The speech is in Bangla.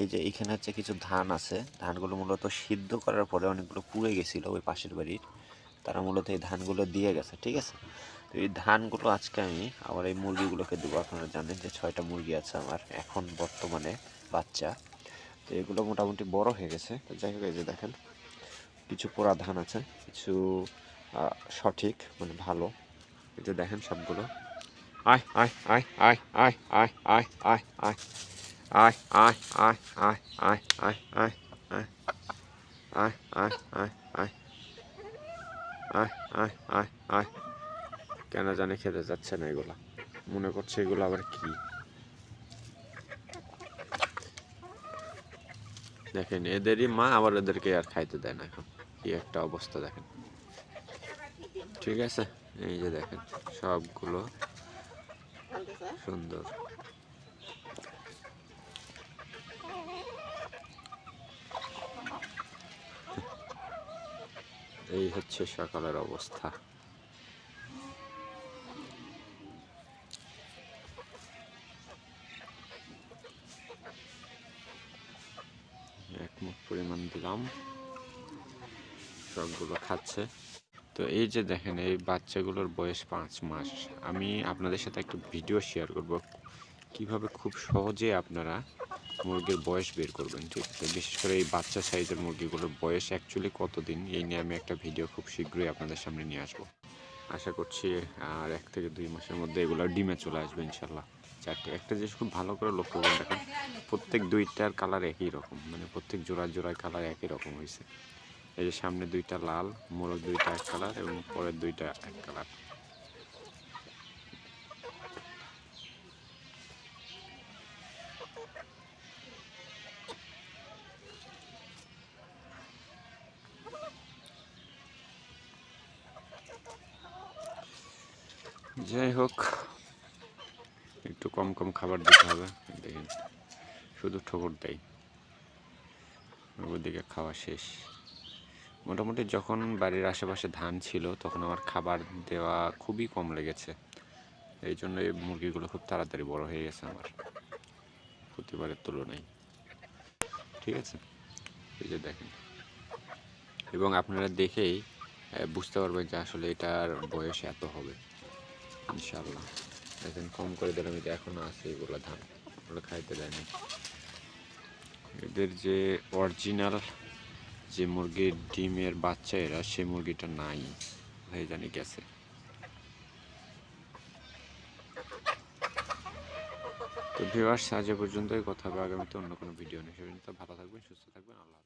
এই যে এখানে হচ্ছে কিছু ধান আছে, ধানগুলো মূলত সিদ্ধ করার পরে অনেকগুলো পুড়ে গেছিল ওই পাশের বাড়ির। তারা মূলত এই ধানগুলো দিয়ে গেছে, ঠিক আছে? তো এই ধানগুলো আজকে আমি আবার এই মুরগিগুলোকে দেবো। আপনারা জানেন যে ছয়টা মুরগি আছে আমার এখন বর্তমানে বাচ্চা। তো এগুলো মোটামুটি বড় হয়ে গেছে। তো যাই হোক, এই যে দেখেন, কিছু পোড়া ধান আছে, কিছু সঠিক মানে ভালো। এই যে দেখেন সবগুলো। আয় আয় আয় আয় আয় আয় আয় আয় আয়। Aye, aye, aye, aye, aye, aye, aye, aye. Aye, aye, aye, aye. আয় আয় আয় আয় কেন জানে খেতে যাচ্ছে না এগুলা মনে করছে এগুলো আবার কি দেখেন এদেরই মা আবার এদেরকে আর খাইতে দেয় না এখন কি একটা অবস্থা দেখেন ঠিক আছে এই যে দেখেন সবগুলো সুন্দর এই হচ্ছে সকালের অবস্থা। এক মুখ পরিমাণ দিলাম। সবগুলো খাচ্ছে। তো এই যে দেখেন, এই বাচ্চাগুলোর বয়স পাঁচ মাস। আমি আপনাদের সাথে একটু ভিডিও শেয়ার করব। কীভাবে খুব সহজে আপনারা মুরগির বয়স বের করবেন, ঠিক আছে? বিশেষ করে এই বাচ্চা সাইজের মুরগিগুলোর বয়স অ্যাকচুয়ালি কতদিন, এই নিয়ে আমি একটা ভিডিও খুব শীঘ্রই আপনাদের সামনে নিয়ে আসব। আশা করছি, আর এক থেকে দুই মাসের মধ্যে এগুলো ডিমে চলে আসবে ইনশাল্লাহ চারটে, একটা জিনিস খুব ভালো করে লক্ষ্য করে দেখেন প্রত্যেক দুইটার কালার একই রকম মানে প্রত্যেক জোড়ায় জোড়ায় কালার একই রকম হয়েছে এই যে সামনে দুইটা লাল, মোড়ক দুইটা এক কালার এবং পরের দুইটা এক কালার যাই হোক একটু কম কম খাবার দিতে হবে। দেখেন, শুধু ঠোকর দেয় ওদিকে খাওয়া শেষ। মোটামুটি যখন বাড়ির আশেপাশে ধান ছিল, তখন আমার খাবার দেওয়া খুবই কম লেগেছে। এই জন্য এই মুরগিগুলো খুব তাড়াতাড়ি বড় হয়ে গেছে আমার, প্রতিবারের তুলনায়। ঠিক আছে? এই যে দেখেন। এবং আপনারা দেখেই বুঝতে পারবেন যে আসলে এটার বয়স এত হবে। ইনশাল্লাহ দেখেন কম করে দিলাম এটা এখনও আছে এগুলো ধান। ওগুলো খাইতে দেয়নি এদের যে অরিজিনাল যে মুরগির ডিমের বাচ্চা এরা, সেই মুরগিটা নাই। হয়ে জানি গেছে। তো আজ পর্যন্তই। কথা হবে আগামীতে অন্য কোনো ভিডিও নেই সেজন্য ভালো থাকবেন, সুস্থ থাকবেন। আল্লাহ